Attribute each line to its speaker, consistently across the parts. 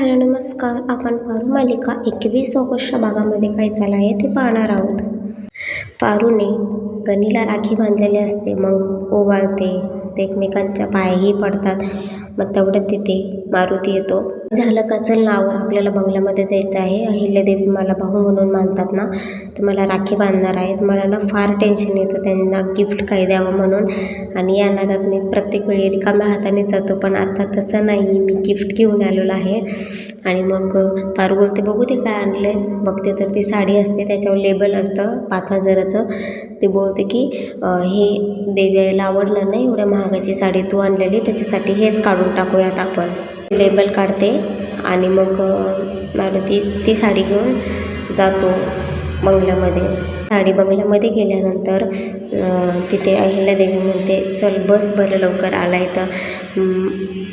Speaker 1: Hello नमस्कार. आपण पारू मालिका एकवीस ऑगस्टच्या भागामध्ये काय झालं आहे ते पाहणार आहोत. पारूने गणीला राखी बांधलेली असते. मग ओवाळते. ते एकमेकांच्या पायही पडतात. मग तेवढ्यात तिथे मारुती येतो. झालं का चल ना आवर आपल्याला बंगल्यामध्ये जायचं आहे. अहिल्यादेवी मला भाऊ म्हणून मानतात ना तर मला राखी बांधणार आहेत मला ना फार टेन्शन येतं त्यांना गिफ्ट काय द्यावं म्हणून. आणि या नादात मी प्रत्येक वेळी रिकाम्या हाताने जातो पण आता तसं नाही. मी गिफ्ट घेऊन आलेलो आहे. आणि मग पारू बोलते बघू ते काय आणलं बघते तर ती साडी असते त्याच्यावर लेबल असतं पाच हजाराचं. ते बोलते की हे देवीला आवडणार नाही एवढ्या महागाची साडी तू आणलेली त्याच्यासाठी हेच काढून टाकूयात आपण. लेबल काढते आणि मग मारुती ती साडी घेऊन जातो बंगल्यामध्ये साडी बंगल्यामध्ये गेल्यानंतर तिथे अहिल्यादेवी म्हणते चल बस बरं लवकर आलाय तर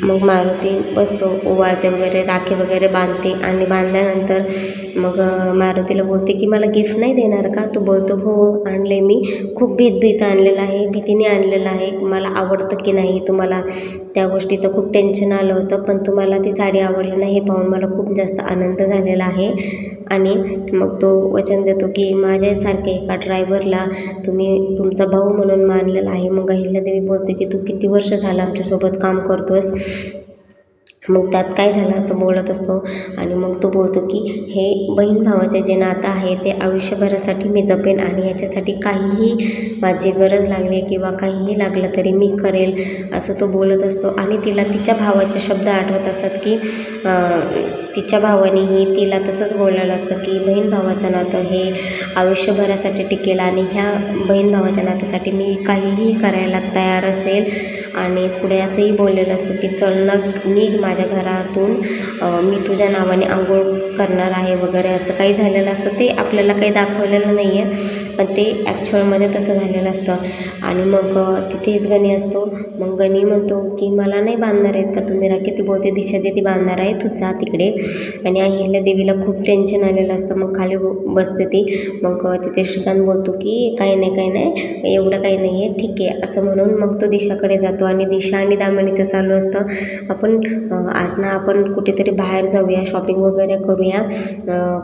Speaker 1: मग मारुती बसतो ओवाळते वगैरे राखी वगैरे बांधते आणि बांधल्यानंतर मग मारुतीला बोलते की मला गिफ्ट नाही देणार का? तू बोलतो हो आणले मी. खूप भीत भीत आणलेलं आहे भीतीने आणलेलं आहे. मला आवडतं की नाही तुम्हाला त्या गोष्टीचं खूप टेन्शन आलं होतं पण तुम्हाला ती साडी आवडली नाही हे पाहून मला खूप जास्त आनंद झालेला आहे. आणि मग तो वचन देतो की माझ्यासारख्या एका ड्रायव्हरला तुम्ही तुमचा भाऊ म्हणून मानलेला आहे. मग अहिल्यादेवी बोलते की तू किती वर्ष झालं आमच्यासोबत काम करतो आहेस मग त्यात काय झालं असं बोलत असतो. आणि मग तो बोलतो की हे बहीण भावाचे जे नातं आहे ते आयुष्यभरासाठी मी जपेन आणि याच्यासाठी काहीही माझी गरज लागली किंवा काहीही लागलं तरी मी करेल असं तो बोलत असतो. आणि तिला तिच्या भावाचे शब्द आठवत असतात की तिच्या भावानेही तिला तसंच बोललेलं असतं की बहीण भावाचं नातं हे आयुष्यभरासाठी टिकेल आणि ह्या बहीण भावाच्या नात्यासाठी मी काहीही करायला तयार असेल. आणि पुढे असंही बोललेलं असतं की चल ना निघ माझ्या माझ्या घरातून मी तुझ्या नावाने आंघोळ करणार आहे वगैरे असं काही झालेलं असतं. ते आपल्याला काही दाखवलेलं नाही आहे पण ते ॲक्च्युअलमध्ये तसं झालेलं असतं. आणि मग तिथेच गणी असतो. मग गणी म्हणतो की मला नाही बांधणार आहेत का तुम्ही राखी ती बोलते दिशा दीदी बांधणार आहे तू जा तिकडे. आणि अहिल्या देवीला खूप टेन्शन आलेलं असतं. मग खाली बसते ती. मग तिथे श्रीकांत बोलतो की काही नाही काही नाही एवढं काही नाही आहे ठीक आहे. असं म्हणून मग तो दिशाकडे जातो. आणि दिशा आणि दामिनीचं चालू असतं. आपण आज ना आपण कुठेतरी बाहेर जाऊया शॉपिंग वगैरे करूया.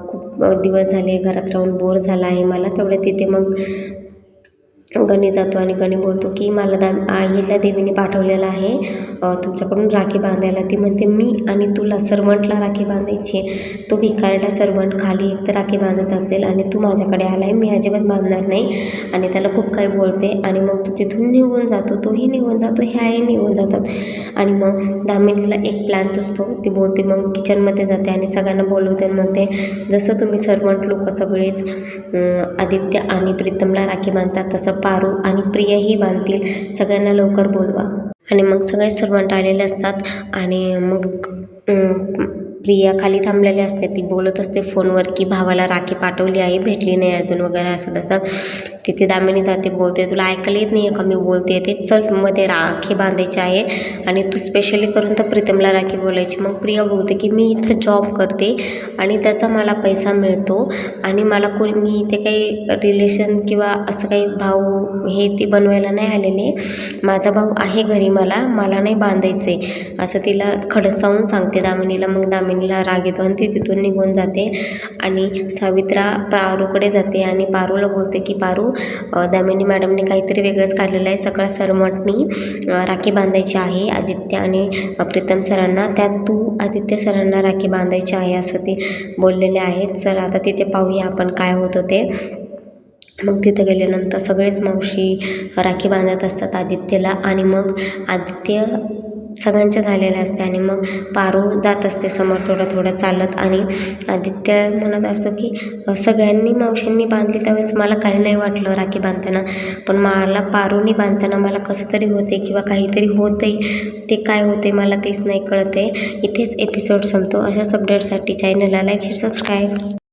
Speaker 1: खूप दिवस झाले घरात राहून बोर झाला आहे मला तेवढं तिथे मग गणी जातो आणि गणी बोलतो की मला दा अहिल्या देवीने पाठवलेलं आहे. तुमच्याकडून राखी बांधायला. ती म्हणते मी आणि तुला सर्वंटला राखी बांधायची आहे. तो भिकारला सर्वंट खाली एक तर राखी बांधत असेल आणि तू माझ्याकडे आला आहे मी अजिबात बांधणार नाही. आणि त्याला खूप काही बोलते आणि मग तो तिथून निघून जातो. तोही निघून जातो ह्याही निघून जातात. आणि मग दामिनीला एक प्लॅन सुचतो. ती बोलते मग किचनमध्ये जाते आणि सगळ्यांना बोलवते म्हणते जसं तुम्ही सर्वंट लोक सगळेच आदित्य आणि प्रीतमला राखी बांधतात तसं पारू आणि प्रियाही बांधतील. सगळ्यांना लवकर बोलवा. आणि मग सगळे सर्वंट आलेले असतात आणि मग प्रिया खाली थांबलेली असते. ती बोलत असते फोनवर की भावाला राखी पाठवली आहे भेटली नाही अजून वगैरे असं तसं. तिथे दामिनी जाते बोलते तुला ऐकायला येत नाही आहे का? मी बोलते ते चलमध्ये राखी बांधायची आहे आणि तू स्पेशली करून तर प्रीतमला राखी बोलायची. मग प्रिया बोलते की मी इथं जॉब करते आणि त्याचा मला पैसा मिळतो आणि मला कोणी मी इथे काही रिलेशन किंवा असं काही भाऊ हे ते बनवायला नाही आलेले. माझा भाऊ आहे घरी मला मला नाही बांधायचं आहे असं तिला खडसावून सांगते दामिनीला. मग दामिनीला राग येतो आणि ती तिथून निघून जाते आणि सावित्रा पारूकडे जाते आणि पारूला बोलते की पारू दामिनी मॅडमने काहीतरी वेगळंच काढलेलं आहे. सगळ्या सर्वंटनी राखी बांधायची आहे. आदित्य आणि प्रीतम सरांना त्यात तू आदित्य सरांना राखी बांधायची आहे असं ते बोललेले आहेत. चल आता तिथे पाहूया आपण काय होतं ते. मग तिथे गेल्यानंतर सगळेच मावशी राखी बांधत असतात आदित्यला आणि मग आदित्य सगळ्यांच्या झालेल्या असते आणि मग पारू जात असते समोर थोडं थोडं चालत. आणि आदित्य म्हणत असतो की सगळ्यांनी मावशींनी बांधली त्यावेळेस मला काही नाही वाटलं राखी बांधताना. पण मला पारूनी बांधताना मला कसं तरी होते किंवा काहीतरी होतंय. ते काय होते मला तेच नाही कळत आहे इथेच एपिसोड संपतो. अशाच अपडेटसाठी चॅनलला लाईक शेअर सबस्क्राईब